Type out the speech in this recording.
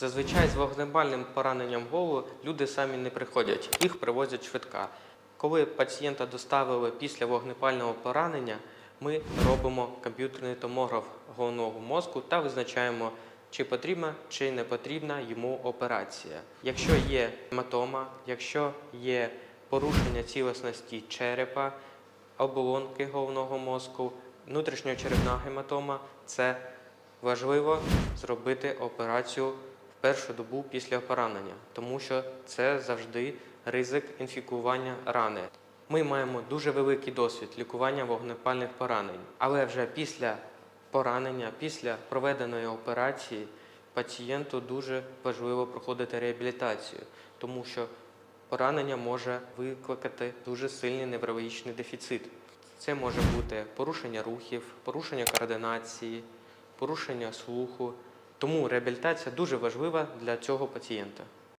Зазвичай з вогнепальним пораненням голови люди самі не приходять, їх привозять швидка. Коли пацієнта доставили після вогнепального поранення, ми робимо комп'ютерний томограф головного мозку та визначаємо, чи потрібна чи не потрібна йому операція. Якщо є гематома, якщо є порушення цілісності черепа, оболонки головного мозку, внутрішньочерепна гематома, це важливо зробити операцію першу добу після поранення, тому що це завжди ризик інфікування рани. Ми маємо дуже великий досвід лікування вогнепальних поранень, але вже після поранення, після проведеної операції пацієнту дуже важливо проходити реабілітацію, тому що поранення може викликати дуже сильний неврологічний дефіцит. Це може бути порушення рухів, порушення координації, порушення слуху. Тому реабілітація дуже важлива для цього пацієнта.